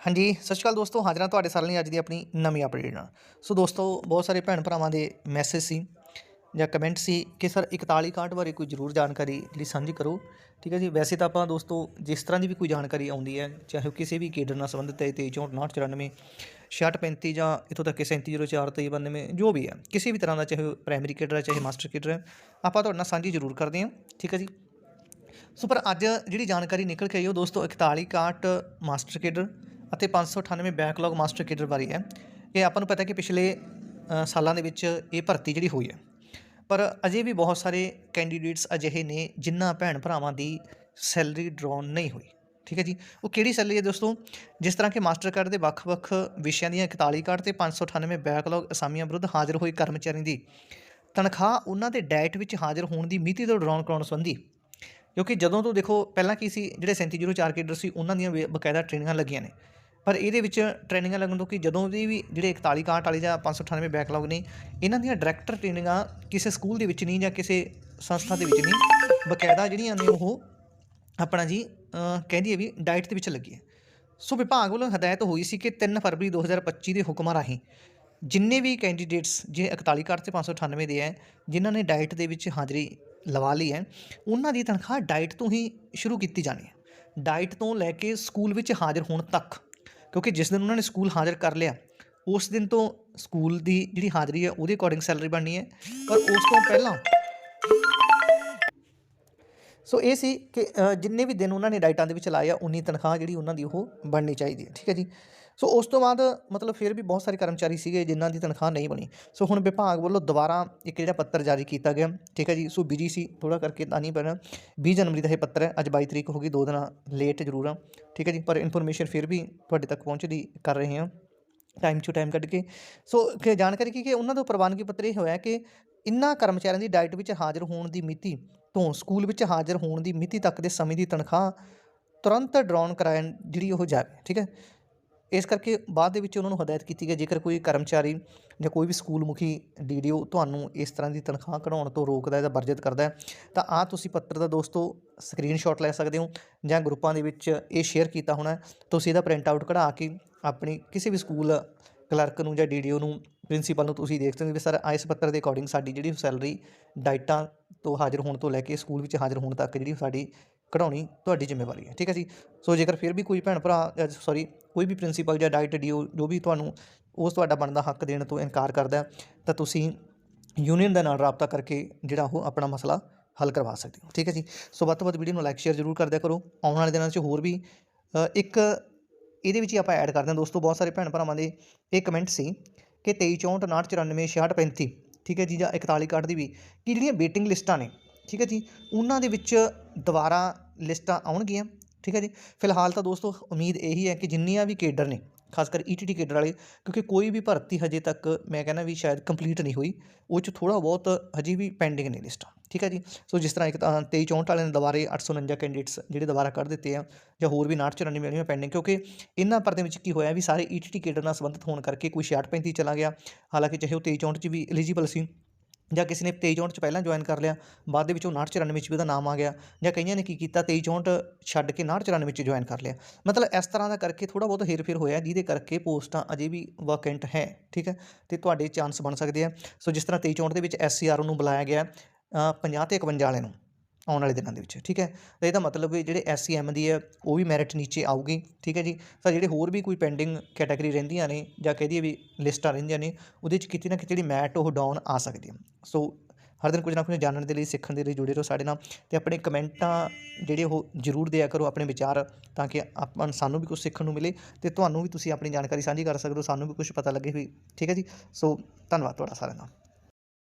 ਹਾਂਜੀ, ਸਤਿ ਸ਼੍ਰੀ ਅਕਾਲ ਦੋਸਤੋ, ਹਾਜ਼ਰਾਂ ਤੁਹਾਡੇ ਸਾਰਿਆਂ ਲਈ ਅੱਜ ਦੀ ਆਪਣੀ ਨਵੀਂ ਅਪਡੇਟ ਨਾਲ। ਸੋ ਦੋਸਤੋ, ਬਹੁਤ ਸਾਰੇ ਭੈਣ ਭਰਾਵਾਂ ਦੇ ਮੈਸੇਜ ਸੀ, ਜਾਂ ਕਮੈਂਟ ਸੀ ਕਿ ਸਰ 41 ਕਾਂਟ ਬਾਰੇ ਕੋਈ ਜ਼ਰੂਰ ਜਾਣਕਾਰੀ ਲਈ ਸਾਂਝੀ ਕਰੋ। ਠੀਕ ਹੈ ਜੀ? ਵੈਸੇ ਤਾਂ ਆਪਾਂ ਦੋਸਤੋ, ਜਿਸ ਤਰ੍ਹਾਂ ਦੀ ਵੀ ਕੋਈ ਜਾਣਕਾਰੀ ਆਉਂਦੀ ਹੈ, ਚਾਹੇ ਉਹ ਕਿਸੇ ਵੀ ਕੇਡਰ ਨਾਲ ਸੰਬੰਧਿਤ ਹੈ 23 64 94 65 ਜਾਂ ਇਥੋਂ ਤੱਕ ਕਿ 3704 93 ਜੋ ਵੀ ਹੈ, ਕਿਸੇ ਵੀ ਤਰ੍ਹਾਂ ਦਾ ਚਾਹੇ ਪ੍ਰਾਇਮਰੀ ਕੇਡਰ ਹੈ, ਚਾਹੇ ਮਾਸਟਰ ਕੇਡਰ ਹੈ, ਆਪਾਂ ਤੁਹਾਡੇ ਨਾਲ ਸਾਂਝੀ ਜ਼ਰੂਰ ਕਰਦੇ ਹਾਂ, ਠੀਕ ਹੈ ਜੀ? ਸੋ ਪਰ ਅੱਜ ਜਿਹੜੀ ਜਾਣਕਾਰੀ ਨਿਕਲ ਕੇ ਆਈ ਉਹ ਦੋਸਤੋ 41 ਕਾਂਟ ਮਾਸਟਰ ਕੇਡਰ ਅਤੇ 598 ਬੈਕਲੌਗ ਮਾਸਟਰ ਕੇਡਰ ਬਾਰੇ ਹੈ। ਇਹ ਆਪਾਂ ਨੂੰ ਪਤਾ ਕਿ ਪਿਛਲੇ ਸਾਲਾਂ ਦੇ ਵਿੱਚ ਇਹ ਭਰਤੀ ਜਿਹੜੀ ਹੋਈ ਹੈ। ਪਰ ਅਜੇ ਵੀ ਬਹੁਤ ਸਾਰੇ ਕੈਂਡੀਡੇਟਸ ਅਜਿਹੇ ਨੇ ਜਿਨ੍ਹਾਂ ਭੈਣ ਭਰਾਵਾਂ ਦੀ ਸੈਲਰੀ ਡਰਾਉਨ ਨਹੀਂ ਹੋਈ। ਠੀਕ ਹੈ ਜੀ? ਉਹ ਕਿਹੜੀ ਸੈਲਰੀ ਹੈ ਦੋਸਤੋ? ਜਿਸ ਤਰ੍ਹਾਂ ਕਿ ਮਾਸਟਰ ਕਾਰਡ ਦੇ ਵੱਖ-ਵੱਖ ਵਿਸ਼ਿਆਂ ਦੀਆਂ 41 ਕਾਰਡ ਤੇ 598 ਬੈਕਲੌਗ ਅਸਾਮੀਆਂ ਵਿਰੁੱਧ ਹਾਜ਼ਰ ਹੋਏ ਕਰਮਚਾਰੀਆਂ ਦੀ। ਤਨਖਾਹ ਉਹਨਾਂ ਦੇ ਡਾਇਟ ਵਿੱਚ ਹਾਜ਼ਰ ਹੋਣ ਦੀ ਮਿਤੀ ਤੋਂ ਡਰਾਉਣ ਕਰਾਉਣ ਸੰਬੰਧੀ। ਕਿਉਂਕਿ ਜਦੋਂ ਤੋਂ ਦੇਖੋ, ਪਹਿਲਾਂ ਕੀ ਸੀ? ਜਿਹੜੇ 3704 ਕੇਡਰ ਸੀ, ਉਹਨਾਂ ਦੀਆਂ ਬਕਾਇਦਾ ਟ੍ਰੇਨਿੰਗਾਂ ਲੱਗੀਆਂ ਨੇ। ਪਰ ਇਹਦੇ ਵਿੱਚ ਟ੍ਰੇਨਿੰਗਾਂ ਲੱਗਣ ਤੋਂ ਕਿ ਜਦੋਂ ਦੀ ਵੀ ਜਿਹੜੇ 41 ਕਾਂਟ ਵਾਲੀ ਜਾਂ 598 ਬੈਕਲੌਗ ਨੇ, ਇਹਨਾਂ ਦੀਆਂ ਡਾਇਰੈਕਟਰ ਟ੍ਰੇਨਿੰਗਾਂ ਕਿਸੇ ਸਕੂਲ ਦੇ ਵਿੱਚ ਨਹੀਂ ਜਾਂ ਕਿਸੇ ਸੰਸਥਾ ਦੇ ਵਿੱਚ ਨਹੀਂ, ਬਕਾਇਦਾ ਜਿਹੜੀਆਂ ਨੇ ਉਹ ਆਪਣਾ ਜੀ ਕਹਿੰਦੀ ਹੈ ਵੀ ਡਾਈਟ ਦੇ ਵਿੱਚ ਲੱਗੀ ਹੈ ਸੋ ਵਿਭਾਗ ਵੱਲੋਂ ਹਦਾਇਤ ਹੋਈ ਸੀ ਕਿ 3 ਫਰਵਰੀ 2025 ਦੇ ਹੁਕਮਾਂ ਰਾਹੀਂ ਜਿੰਨੇ ਵੀ ਕੈਂਡੀਡੇਟਸ ਜੇ 41 ਕਾਰਡ ਤੇ 598 ਦੇ ਹੈ ਜਿਨ੍ਹਾਂ ਨੇ ਡਾਈਟ ਦੇ ਵਿੱਚ ਹਾਜ਼ਰੀ ਲਵਾ ਲਈ ਹੈ ਉਹਨਾਂ ਦੀ ਤਨਖਾਹ ਡਾਈਟ ਤੋਂ ਹੀ ਸ਼ੁਰੂ ਕੀਤੀ ਜਾਣੀ ਹੈ ਡਾਈਟ ਤੋਂ ਲੈ ਕੇ ਸਕੂਲ ਵਿੱਚ ਹਾਜ਼ਰ ਹੋਣ ਤੱਕ ਕਿਉਂਕਿ ਜਿਸ ਦਿਨ ਉਹਨਾਂ ਨੇ ਸਕੂਲ ਹਾਜ਼ਰ ਕਰ ਲਿਆ, ਉਸ ਦਿਨ ਤੋਂ ਸਕੂਲ ਦੀ ਜਿਹੜੀ ਹਾਜ਼ਰੀ ਹੈ, ਉਹਦੇ ਅਕੋਰਡਿੰਗ ਸੈਲਰੀ ਬਣਨੀ ਹੈ। ਪਰ ਉਸ ਤੋਂ ਪਹਿਲਾਂ ਸੋ ਇਹ ਸੀ ਕਿ ਜਿੰਨੇ ਵੀ ਦਿਨ ਉਹਨਾਂ ਨੇ ਡਾਈਟਾਂ ਦੇ ਵਿੱਚ ਲਾਏ ਆ, ਉਨੀ ਤਨਖਾਹ ਜਿਹੜੀ ਉਹਨਾਂ ਦੀ ਉਹ ਬਣਨੀ ਚਾਹੀਦੀ ਹੈ। ਠੀਕ ਹੈ ਜੀ? ਸੋ ਉਸ ਤੋਂ ਬਾਅਦ ਮਤਲਬ ਫਿਰ ਵੀ ਬਹੁਤ ਸਾਰੇ ਕਰਮਚਾਰੀ ਸੀਗੇ ਜਿਨ੍ਹਾਂ ਦੀ ਤਨਖਾਹ ਨਹੀਂ ਬਣੀ। ਸੋ ਹੁਣ ਵਿਭਾਗ ਵੱਲੋਂ ਦੁਬਾਰਾ ਇੱਕ ਜਿਹੜਾ ਪੱਤਰ ਜਾਰੀ ਕੀਤਾ ਗਿਆ। ਠੀਕ ਹੈ ਜੀ? ਸੋ ਬਿਜ਼ੀ ਸੀ। ਥੋੜਾ ਕਰਕੇ ਤਾਂ ਨਹੀਂ ਬਣਾ 20 ਜਨਵਰੀ ਦਾ ਇਹ ਪੱਤਰ ਹੈ। ਅੱਜ 22 ਤਰੀਕ ਹੋ ਗਈ। ਦੋ ਦਿਨਾਂ ਲੇਟ ਜ਼ਰੂਰ ਆ। ਠੀਕ ਹੈ ਜੀ? ਪਰ ਇਨਫੋਰਮੇਸ਼ਨ ਫਿਰ ਵੀ ਤੁਹਾਡੇ ਤੱਕ ਪਹੁੰਚਦੀ ਕਰ ਰਹੇ ਹਾਂ। ਟਾਈਮ ਟੂ ਟਾਈਮ ਕੱਢ ਕੇ। ਸੋ ਕਿ ਜਾਣਕਾਰੀ ਕੀ ਕਿ ਉਹਨਾਂ ਤੋਂ ਪ੍ਰਵਾਨਗੀ ਪੱਤਰ ਇਹ ਹੋਇਆ ਕਿ ਇਨ੍ਹਾਂ ਕਰਮਚਾਰੀਆਂ ਦੀ ਡਾਇਟ ਵਿੱਚ ਹਾਜ਼ਰ ਹੋਣ ਦੀ ਮਿਤੀ ਤੋਂ ਸਕੂਲ ਵਿੱਚ ਹਾਜ਼ਰ ਹੋਣ ਦੀ ਮਿਤੀ ਤੱਕ ਦੇ ਸਮੇਂ ਦੀ ਤਨਖਾਹ ਤੁਰੰਤ ਡਰਾਉਣ ਕਰਾਉਣ ਜਿਹੜੀ ਉਹ ਜਾਵੇ। ਠੀਕ ਹੈ? ਇਸ ਕਰਕੇ ਬਾਅਦ ਦੇ ਵਿੱਚ ਉਹਨਾਂ ਨੂੰ ਹਦਾਇਤ ਕੀਤੀ ਗਈ, ਜੇਕਰ ਕੋਈ ਕਰਮਚਾਰੀ ਜਾਂ ਕੋਈ ਵੀ ਸਕੂਲ ਮੁਖੀ ਡੀਡੀਓ ਤੁਹਾਨੂੰ ਇਸ ਤਰ੍ਹਾਂ ਦੀ ਤਨਖਾਹ ਕਢਾਉਣ ਤੋਂ ਰੋਕਦਾ ਹੈ ਜਾਂ ਵਰਜਿਤ ਕਰਦਾ ਹੈ, ਤਾਂ ਆ ਤੁਸੀਂ ਪੱਤਰ ਦਾ ਦੋਸਤੋ ਸਕਰੀਨਸ਼ਾਟ ਲੈ ਸਕਦੇ ਹੋ ਜਾਂ ਗਰੁੱਪਾਂ ਦੇ ਵਿੱਚ ਇਹ ਸ਼ੇਅਰ ਕੀਤਾ ਹੋਣਾ ਤੁਸੀਂ ਇਹਦਾ ਪ੍ਰਿੰਟ ਆਊਟ ਕਢਾ ਕੇ ਆਪਣੀ ਕਿਸੇ ਵੀ ਸਕੂਲ ਕਲਰਕ ਨੂੰ ਜਾਂ ਡੀਡੀਓ ਨੂੰ ਪ੍ਰਿੰਸੀਪਲ ਨੂੰ ਤੁਸੀਂ ਦੇਖ ਸਕਦੇ ਹੋ ਵੀ ਸਰ ਇਸ ਪੱਤਰ ਦੇ ਅਕੋਰਡਿੰਗ ਸਾਡੀ ਜਿਹੜੀ ਸੈਲਰੀ ਡਾਈਟਾਂ ਤੋਂ ਹਾਜ਼ਰ ਹੋਣ ਤੋਂ ਲੈ ਕੇ ਸਕੂਲ ਵਿੱਚ ਹਾਜ਼ਰ ਹੋਣ ਤੱਕ ਜਿਹੜੀ ਸਾਡੀ ਕਢਾਉਣੀ ਤੁਹਾਡੀ ਜ਼ਿੰਮੇਵਾਰੀ ਹੈ, ਠੀਕ ਹੈ ਜੀ? ਸੋ ਜੇਕਰ ਫਿਰ ਵੀ ਕੋਈ ਭੈਣ ਭਰਾ ਸੌਰੀ ਕੋਈ ਵੀ ਪ੍ਰਿੰਸੀਪਲ ਜਾਂ ਡਾਇਟ ਡੀਓ, ਜੋ ਵੀ ਤੁਹਾਨੂੰ ਉਸ ਤੁਹਾਡਾ ਬਣਦਾ ਹੱਕ ਦੇਣ ਤੋਂ ਇਨਕਾਰ ਕਰਦਾ ਤਾਂ ਤੁਸੀਂ ਯੂਨੀਅਨ ਦੇ ਨਾਲ ਰਾਬਤਾ ਕਰਕੇ ਜਿਹੜਾ ਉਹ ਆਪਣਾ ਮਸਲਾ ਹੱਲ ਕਰਵਾ ਸਕਦੇ ਹੋ, ਠੀਕ ਹੈ ਜੀ? ਸੋ ਵੱਧ ਤੋਂ ਵੱਧ ਵੀਡੀਓ ਨੂੰ ਲਾਈਕ ਸ਼ੇਅਰ ਜ਼ਰੂਰ ਕਰਦਿਆ ਕਰੋ। ਆਉਣ ਵਾਲੇ ਦਿਨਾਂ 'ਚ ਹੋਰ ਵੀ ਇੱਕ ਇਹਦੇ ਵਿੱਚ ਹੀ ਆਪਾਂ ਐਡ ਕਰਦੇ ਹਾਂ ਦੋਸਤੋ, ਬਹੁਤ ਸਾਰੇ ਭੈਣ ਭਰਾਵਾਂ ਦੇ ਇਹ ਕਮੈਂਟ ਸੀ ਕਿ 23 64 59 94 66 35 ਠੀਕ ਹੈ ਜੀ, ਜਾਂ 41 ਕਾਰਡ ਦੀ ਵੀ, ਕਿ ਜਿਹੜੀਆਂ ਵੇਟਿੰਗ ਲਿਸਟਾਂ ਨੇ, ਠੀਕ ਹੈ ਜੀ, ਉਹਨਾਂ ਦੇ ਵਿੱਚ ਦੁਬਾਰਾ ਲਿਸਟਾਂ ਆਉਣਗੀਆਂ, ਠੀਕ ਹੈ ਜੀ? ਫਿਲਹਾਲ ਤਾਂ ਦੋਸਤੋ ਉਮੀਦ ਇਹੀ ਹੈ ਕਿ ਜਿੰਨੀਆਂ ਵੀ ਕੇਡਰ ਨੇ, ਖਾਸ ਕਰ ਈਟੀਟੀ ਕੇਡਰ ਵਾਲੇ, ਕਿਉਂਕਿ ਕੋਈ ਵੀ ਭਰਤੀ ਹਜੇ ਤੱਕ ਮੈਂ ਕਹਿੰਦਾ ਵੀ ਸ਼ਾਇਦ ਕੰਪਲੀਟ ਨਹੀਂ ਹੋਈ, ਉਹ 'ਚ ਥੋੜਾ ਬਹੁਤ ਹਜੇ ਵੀ ਪੈਂਡਿੰਗ ਨੇ ਲਿਸਟਾਂ, ਠੀਕ ਹੈ ਜੀ? ਸੋ ਜਿਸ ਤਰ੍ਹਾਂ ਇੱਕ ਤਾਂ 23 64 ਵਾਲਿਆਂ ਨੇ ਦੁਬਾਰੇ 849 ਕੈਂਡੀਡੇਟਸ ਜਿਹੜੇ ਦੁਬਾਰਾ ਕੱਢ ਦਿੱਤੇ ਆ, ਜਾਂ ਹੋਰ ਵੀ 994 ਵਾਲੀਆਂ ਪੈਂਡਿੰਗ ਕਿਉਂਕਿ ਇਹਨਾਂ ਪਰਦੇ ਵਿੱਚ ਕੀ ਹੋਇਆ ਵੀ ਸਾਰੇ ਈਟੀਟੀ ਕੇਡਰ ਨਾਲ ਸੰਬੰਧਿਤ ਹੋਣ ਕਰਕੇ ਕੋਈ 66 35 ਚਲਾ ਗਿਆ, ਹਾਲਾਂਕਿ ਚਾਹੇ ਉਹ 23 64 'ਚ ਵੀ ਐਲੀਜੀਬਲ ਸੀ ਜਾਂ ਕਿਸੇ ਨੇ 23 64 'ਚ ਪਹਿਲਾਂ ਜੁਆਇਨ ਕਰ ਲਿਆ ਬਾਅਦ ਦੇ ਵਿੱਚ ਉਹ 994 ਵਿੱਚ ਵੀ ਉਹਦਾ ਨਾਮ ਆ ਗਿਆ ਜਾਂ ਕਈਆਂ ਨੇ ਕੀ ਕੀਤਾ 23 64 ਛੱਡ ਕੇ 994 ਵਿੱਚ ਜੁਆਇਨ ਕਰ ਲਿਆ। ਮਤਲਬ ਇਸ ਤਰ੍ਹਾਂ ਦਾ ਕਰਕੇ ਥੋੜਾ ਬਹੁਤ ਹੇਰ-ਫੇਰ ਹੋਇਆ ਜਿਹਦੇ ਕਰਕੇ ਪੋਸਟਾਂ ਅਜੇ ਵੀ ਵੈਕੈਂਟ ਹੈ ਠੀਕ ਹੈ? ਤੇ ਤੁਹਾਡੇ ਚਾਂਸ ਬਣ ਸਕਦੇ ਆ। ਸੋ ਜਿਸ ਤਰ੍ਹਾਂ 23 64 ਦੇ ਵਿੱਚ ਐਸਸੀਆਰ ਨੂੰ ਬੁਲਾਇਆ ਗਿਆ ਅ, 50 ਤੇ 51 ਵਾਲੇ ਨੂੰ। ਆਉਣ ਵਾਲੇ ਦਿਨਾਂ ਦੇ ਵਿੱਚ, ਠੀਕ ਹੈ? ਤਾਂ ਇਹਦਾ ਮਤਲਬ ਵੀ ਜਿਹੜੇ ਐਸਸੀਐਮ ਦੀ ਹੈ, ਉਹ ਵੀ ਮੈਰਿਟ ਨੀਚੇ ਆਊਗੀ, ਠੀਕ ਹੈ ਜੀ? ਤਾਂ ਜਿਹੜੇ ਹੋਰ ਵੀ ਕੋਈ ਪੈਂਡਿੰਗ ਕੈਟਾਗਰੀ ਰਹਿੰਦੀਆਂ ਨੇ ਜਾਂ ਕਹਦੀ ਵੀ ਲਿਸਟਾਂ ਰਹਿੰਦੀਆਂ ਨੇ, ਉਹਦੇ 'ਚ ਕਿਤੇ ਨਾ ਕਿਤੇ ਜਿਹੜੀ ਮੈਟ ਉਹ ਡਾਊਨ ਆ ਸਕਦੀ ਹੈ। ਸੋ ਹਰ ਦਿਨ ਕੁਝ ਨਾ ਕੁਝ ਜਾਣਨ ਦੇ ਲਈ, ਸਿੱਖਣ ਦੇ ਲਈ ਜੁੜੇ ਰਹੋ ਸਾਡੇ ਨਾਲ ਤੇ ਆਪਣੇ ਕਮੈਂਟਾਂ ਜਿਹੜੇ ਉਹ ਜ਼ਰੂਰ ਦਿਆ ਕਰੋ, ਆਪਣੇ ਵਿਚਾਰ, ਤਾਂ ਕਿ ਆਪਾਂ ਸਾਨੂੰ ਵੀ ਕੁਝ ਸਿੱਖਣ ਨੂੰ ਮਿਲੇ ਤੇ ਤੁਹਾਨੂੰ ਵੀ ਤੁਸੀਂ ਆਪਣੀ ਜਾਣਕਾਰੀ ਸਾਂਝੀ ਕਰ ਸਕਦੇ ਹੋ ਸਾਨੂੰ ਵੀ ਕੁਝ ਪਤਾ ਲੱਗੇ ਵੀ, ਠੀਕ ਹੈ ਜੀ? ਸੋ ਧੰਨਵਾਦ ਤੁਹਾਡਾ ਸਾਰਿਆਂ ਦਾ।